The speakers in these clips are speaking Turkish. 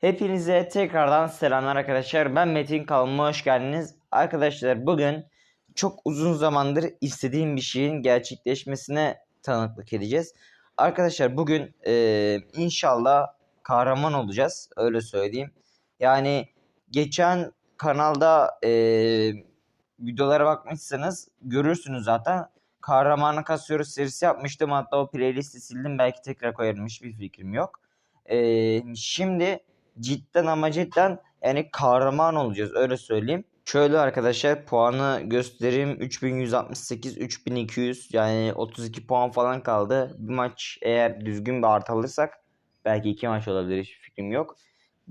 Hepinize tekrardan selamlar arkadaşlar. Ben Metin kanalıma hoş geldiniz. Arkadaşlar bugün çok uzun zamandır istediğim bir şeyin gerçekleşmesine tanıklık edeceğiz. Arkadaşlar bugün eee, inşallah kahraman olacağız. Öyle söyleyeyim. Yani geçen kanalda eee, videolara bakmışsanız görürsünüz zaten. Kahramanı kasıyoruz serisi yapmıştım. Hatta o playlisti sildim. Belki tekrar koyarım. Hiçbir fikrim yok. Eee, şimdi cidden ama cidden yani kahraman olacağız öyle söyleyeyim. Şöyle arkadaşlar puanı göstereyim 3168 3200 yani 32 puan falan kaldı. Bir maç eğer düzgün bir art alırsak belki iki maç olabilir hiçbir fikrim yok.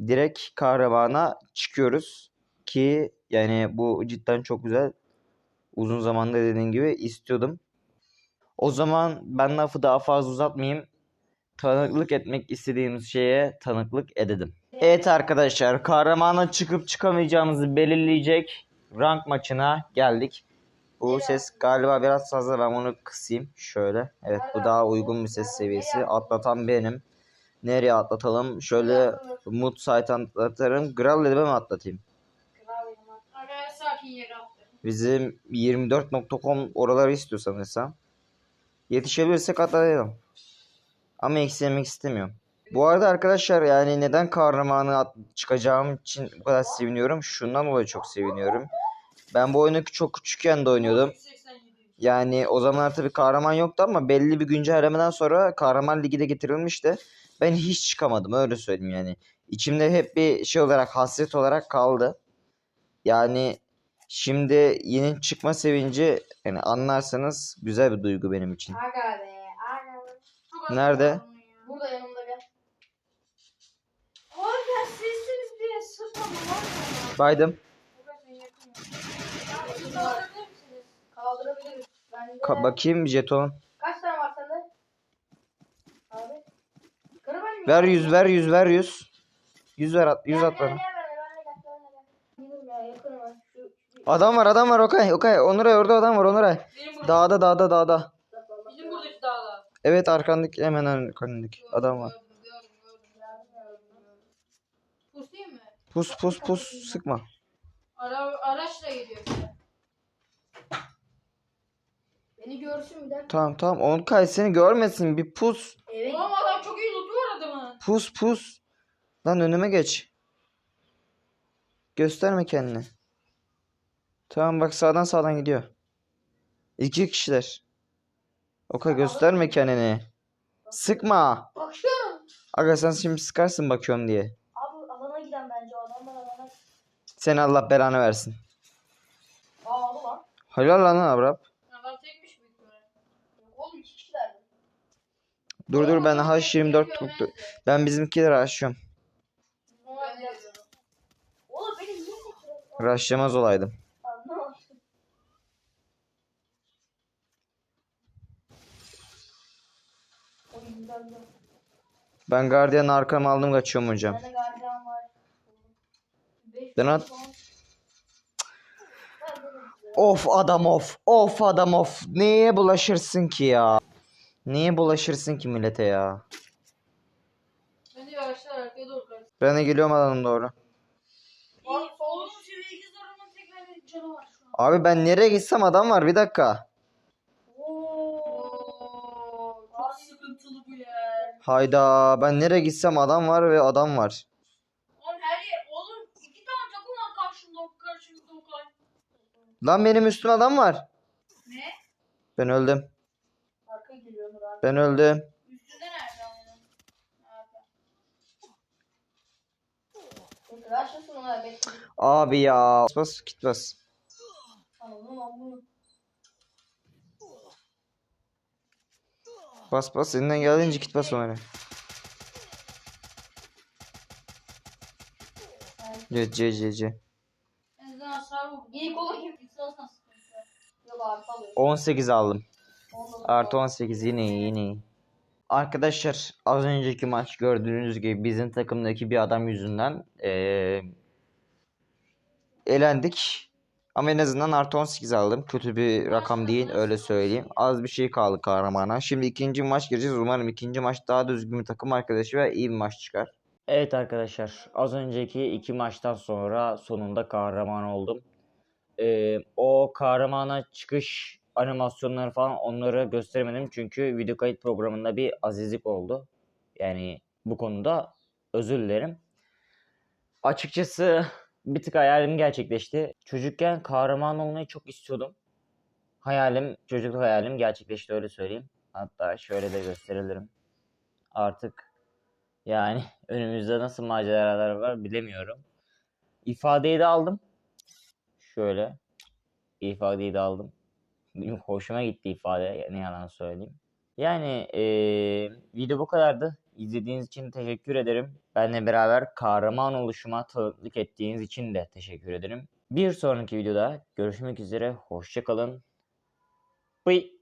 Direkt kahramana çıkıyoruz ki yani bu cidden çok güzel. Uzun zamandır dediğim gibi istiyordum. O zaman ben lafı daha fazla uzatmayayım tanıklık etmek istediğimiz şeye tanıklık edelim. Evet arkadaşlar kahramana çıkıp çıkamayacağımızı belirleyecek rank maçına geldik. Bu ses galiba biraz fazla ben bunu kısayım şöyle. Evet bu daha uygun bir ses seviyesi. Atlatan benim. Nereye atlatalım? Şöyle Mood site atlatırım. Gralle'de mi atlatayım? Bizim 24.com oraları istiyorsan mesela. Yetişebilirsek atlayalım. Ama eksilemek istemiyorum. Bu arada arkadaşlar yani neden kahramanı çıkacağım için bu kadar seviniyorum. Şundan dolayı çok seviniyorum. Ben bu oyunu çok küçükken de oynuyordum. 187. Yani o zamanlar tabii kahraman yoktu ama belli bir güncellemeden sonra kahraman ligi de getirilmişti. Ben hiç çıkamadım öyle söyleyeyim yani. İçimde hep bir şey olarak hasret olarak kaldı. Yani şimdi yeni çıkma sevinci yani anlarsanız güzel bir duygu benim için. Nerede? kaldı onun ya. Burada yanımda gel. Oğlum ya sessiz diye sıkmadım var mı? Baydım. Fakat en yakın ya. Kaldırabilir misiniz? Kaldırabiliriz. Bende Ka- bakayım jeton. kaç tane var sende? Abi. Ver yüz ver yüz ver yüz. Yüz ver at yüz at bana. Adam var adam var Okay Okay Onuray orada adam var Onuray. Dağda dağda dağda. Bizim buradaki dağda. Evet arkandaki hemen arkandaki adam var. Gördüm, gördüm, gördüm, gördüm. Pus değil mi? Pus pus pus sıkma. Ara, araçla bize. Beni görsün bir dakika. Tamam tamam Onkay seni görmesin bir pus. Eve Oğlum adam çok iyi lootu var adamın. Pus pus. Lan önüme geç. Gösterme kendini. Tamam bak sağdan sağdan gidiyor. İki kişiler. Okay gösterme kendini. Sıkma. Bakıyorum. Aga sen şimdi sıkarsın bakıyorum diye. Seni Allah belanı versin. Aa aldı lan. Helal lan Abrap. Adam tekmiş büyük ihtimalle. Oğlum iki kişilerdi. Dur dur ben H24 tuttu. Ben bizimkileri aşıyorum. Ben de. Oğlum beni niye seçiyorsun? Raşlamaz olaydım. Anlamadım. Güzel güzel. Ben gardiyan arkama aldım kaçıyorum hocam. Gardiyan var. Güzel. Of adam of. Of adam of. Neye bulaşırsın ki ya? Niye bulaşırsın ki millete ya? Ben de geliyorum adamın doğru. Oğlum oğlum seviye 2 zararının tekrar bir canı var şu an. Abi ben nereye gitsem adam var bir dakika. Hayda ben nereye gitsem adam var ve adam var. Oğlum her yer, oğlum iki tane takım var karşımda, karşımızda o kadar. Lan benim üstüme adam var. Ne? Ben öldüm. Arka geliyor. Ben öldüm. Üstünde nerede ona bekle. Abi ya. Bas bas git bas. Anladım anladım. Bas bas elinden geldiğince git bas onlara. C C C C. En azından hasar vurdu. İyi kola gibi. İnsan sıkıntı. Yok abi salıyor. 18 aldım. Artı 18 yine iyi yine iyi. Arkadaşlar az önceki maç gördüğünüz gibi bizim takımdaki bir adam yüzünden eee elendik. Ama en azından artı 18 aldım. Kötü bir rakam değil öyle söyleyeyim. Az bir şey kaldı kahramana. Şimdi ikinci maç gireceğiz. Umarım ikinci maç daha düzgün bir takım arkadaşı ve iyi bir maç çıkar. Evet arkadaşlar az önceki iki maçtan sonra sonunda kahraman oldum. Ee, o kahramana çıkış animasyonları falan onları gösteremedim çünkü video kayıt programında bir azizlik oldu. Yani bu konuda özür dilerim. Açıkçası bir tık hayalim gerçekleşti. Çocukken kahraman olmayı çok istiyordum. Hayalim, çocukluk hayalim gerçekleşti öyle söyleyeyim. Hatta şöyle de gösterebilirim. Artık yani önümüzde nasıl maceralar var bilemiyorum. İfadeyi de aldım. Şöyle. ifadeyi de aldım. Hoşuma gitti ifade. Ne yalan söyleyeyim. Yani eee, video bu kadardı. İzlediğiniz için teşekkür ederim. Benle beraber kahraman oluşuma tanıklık ettiğiniz için de teşekkür ederim. Bir sonraki videoda görüşmek üzere. Hoşçakalın. Bye.